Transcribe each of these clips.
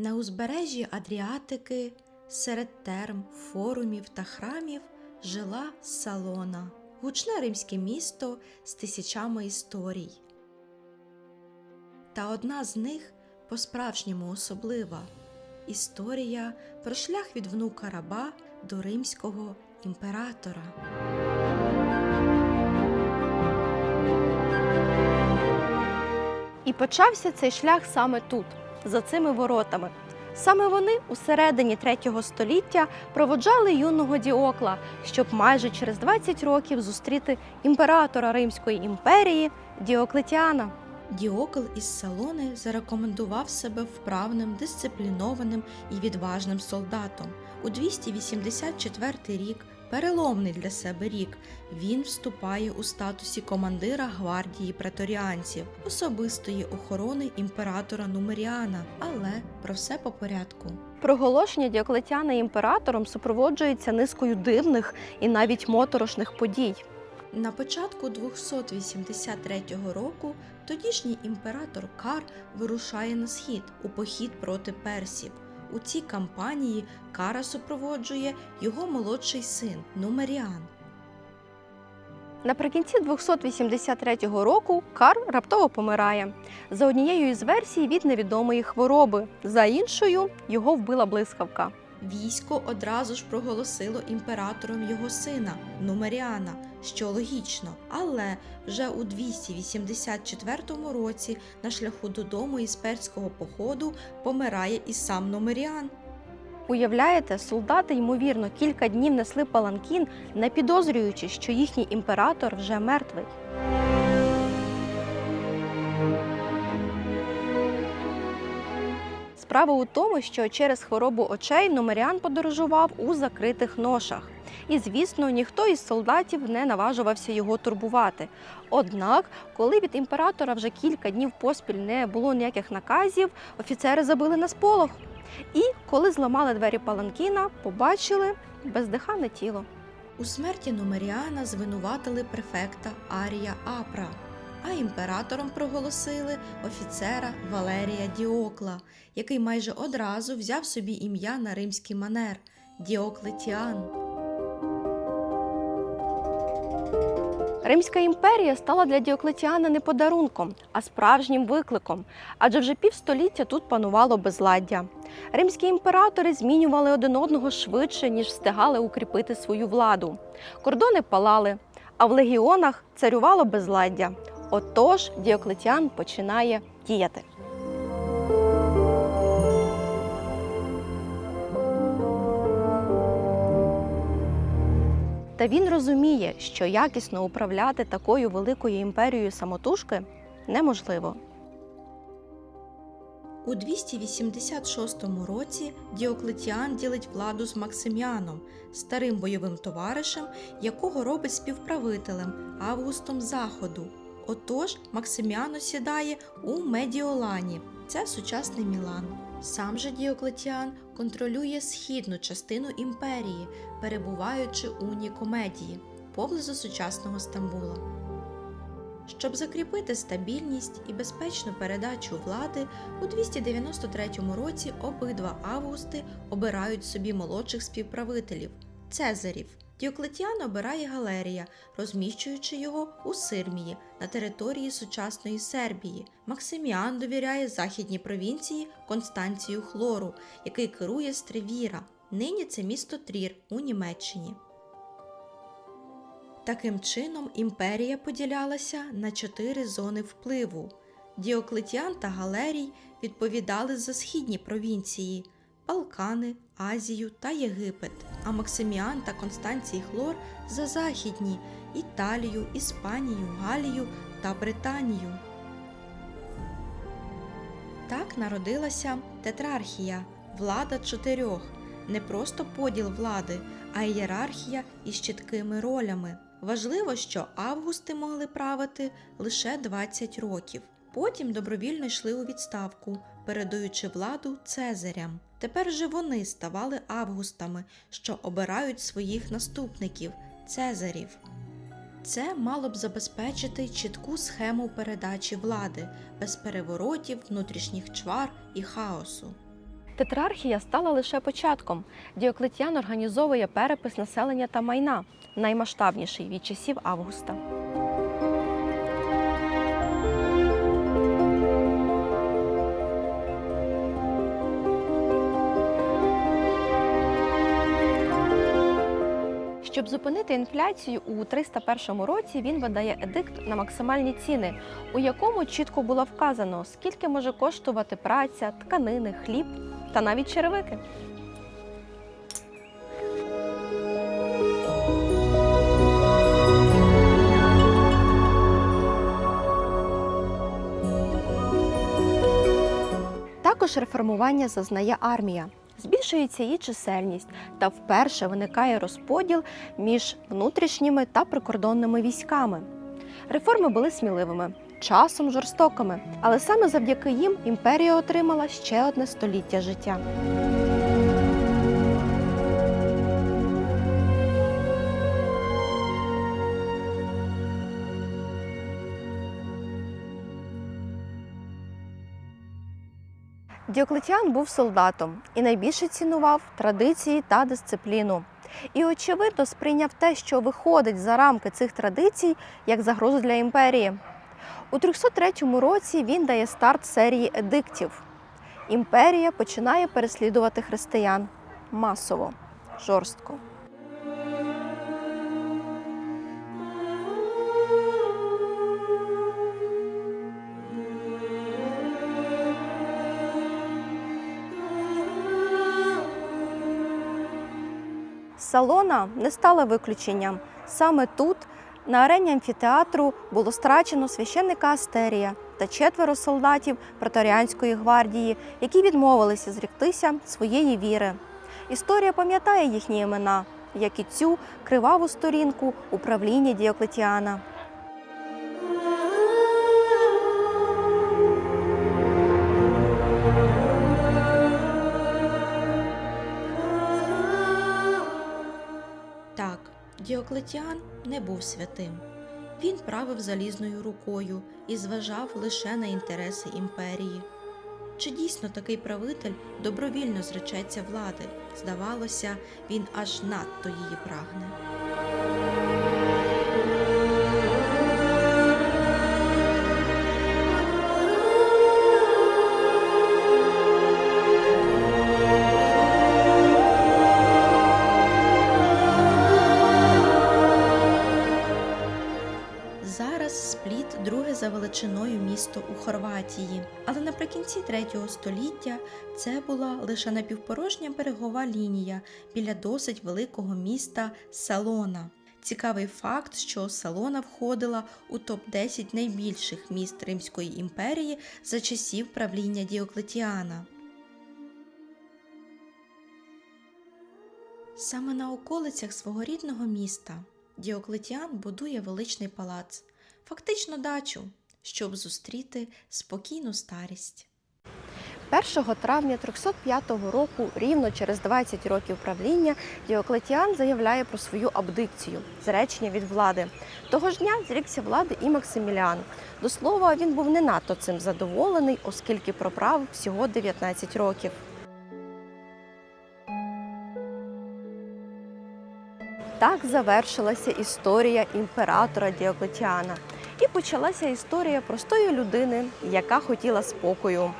На узбережжі Адріатики, серед терм, форумів та храмів жила Салона, гучне римське місто з тисячами історій. Та одна з них по-справжньому особлива історія про шлях від внука раба до римського імператора. І почався цей шлях саме тут, за цими воротами. Саме вони у середині третього століття проводжали юного Діокла, щоб майже через 20 років зустріти імператора Римської імперії Діоклетіана. Діокл із Салони зарекомендував себе вправним, дисциплінованим і відважним солдатом. У 284 рік, переломний для себе рік, він вступає у статусі командира гвардії преторіанців, особистої охорони імператора Нумеріана. Але про все по порядку. Проголошення Діоклетіана імператором супроводжується низкою дивних і навіть моторошних подій. На початку 283 року тодішній імператор Кар вирушає на схід у похід проти персів. У цій кампанії Кара супроводжує його молодший син Нумеріан. Наприкінці 283 року Кар раптово помирає. За однією із версій від невідомої хвороби, за іншою його вбила блискавка. Військо одразу ж проголосило імператором його сина Нумеріана, що логічно, але вже у 284 році на шляху додому із перського походу помирає і сам Нумеріан. Уявляєте, солдати, ймовірно, кілька днів несли паланкін, не підозрюючи, що їхній імператор вже мертвий. Справа у тому, що через хворобу очей Номеріан подорожував у закритих ношах. І, звісно, ніхто із солдатів не наважувався його турбувати. Однак, коли від імператора вже кілька днів поспіль не було ніяких наказів, офіцери забили на сполох. І коли зламали двері паланкіна, побачили бездихане тіло. У смерті Нумеріана звинуватили префекта Арія Апра, а імператором проголосили офіцера Валерія Діокла, який майже одразу взяв собі ім'я на римський манер Діоклетіан. Римська імперія стала для Діоклетіана не подарунком, а справжнім викликом, адже вже півстоліття тут панувало безладдя. Римські імператори змінювали один одного швидше, ніж встигали укріпити свою владу. Кордони палали, а в легіонах царювало безладдя. Отож Діоклетіан починає діяти. Та він розуміє, що якісно управляти такою великою імперією самотужки неможливо. У 286 році Діоклетіан ділить владу з Максиміаном, старим бойовим товаришем, якого робить співправителем Августом Заходу. Отож, Максиміан осідає у Медіолані, це сучасний Мілан. Сам же Діоклетіан контролює східну частину імперії, перебуваючи у Нікомедії, поблизу сучасного Стамбула. Щоб закріпити стабільність і безпечну передачу влади, у 293 році обидва августи обирають собі молодших співправителів Цезарів. Діоклетіан обирає Галерія, розміщуючи його у Сирмії на території сучасної Сербії. Максиміан довіряє західній провінції Констанцію Хлору, який керує з Тревіра. Нині це місто Трір у Німеччині. Таким чином, імперія поділялася на чотири зони впливу. Діоклетіан та Галерій відповідали за східні провінції Балкани, Азію та Єгипет, а Максиміан та Констанцій Хлор за західні Італію, Іспанію, Галію та Британію. Так народилася тетрархія, влада чотирьох, не просто поділ влади, а ієрархія із чіткими ролями. Важливо, що августи могли правити лише 20 років. Потім добровільно йшли у відставку, передаючи владу Цезарям. Тепер же вони ставали августами, що обирають своїх наступників Цезарів. Це мало б забезпечити чітку схему передачі влади без переворотів, внутрішніх чвар і хаосу. Тетрархія стала лише початком. Діоклетіан організовує перепис населення та майна, наймасштабніший від часів Августа. Щоб зупинити інфляцію у 301 році, він видає едикт на максимальні ціни, у якому чітко було вказано, скільки може коштувати праця, тканини, хліб та навіть черевики. Також реформування зазнає армія. Збільшується її чисельність та вперше виникає розподіл між внутрішніми та прикордонними військами. Реформи були сміливими, часом жорстокими, але саме завдяки їм імперія отримала ще одне століття життя. Діоклетіан був солдатом і найбільше цінував традиції та дисципліну. І, очевидно, сприйняв те, що виходить за рамки цих традицій, як загрозу для імперії. У 303 році він дає старт серії едиктів. Імперія починає переслідувати християн масово, жорстко. Салона не стала виключенням. Саме тут, на арені амфітеатру, було страчено священника Астерія та четверо солдатів преторіанської гвардії, які відмовилися зріктися своєї віри. Історія пам'ятає їхні імена, як і цю криваву сторінку управління Діоклетіана. Діоклетіан не був святим. Він правив залізною рукою і зважав лише на інтереси імперії. Чи дійсно такий правитель добровільно зречеться влади? Здавалося, він аж надто її прагне. За місто у Хорватії, але наприкінці третього століття це була лише напівпорожня берегова лінія біля досить великого міста Салона. Цікавий факт, що Салона входила у топ-10 найбільших міст Римської імперії за часів правління Діоклетіана. Саме на околицях свого рідного міста Діоклетіан будує величний палац, фактично дачу, щоб зустріти спокійну старість. 1 травня 305 року, рівно через 20 років правління, Діоклетіан заявляє про свою абдикцію, зречення від влади. Того ж дня зрікся влади і Максиміліан. До слова, він був не надто цим задоволений, оскільки проправив всього 19 років. Так завершилася історія імператора Діоклетіана. І почалася історія простої людини, яка хотіла спокою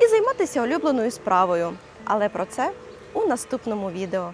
і займатися улюбленою справою. Але про це у наступному відео.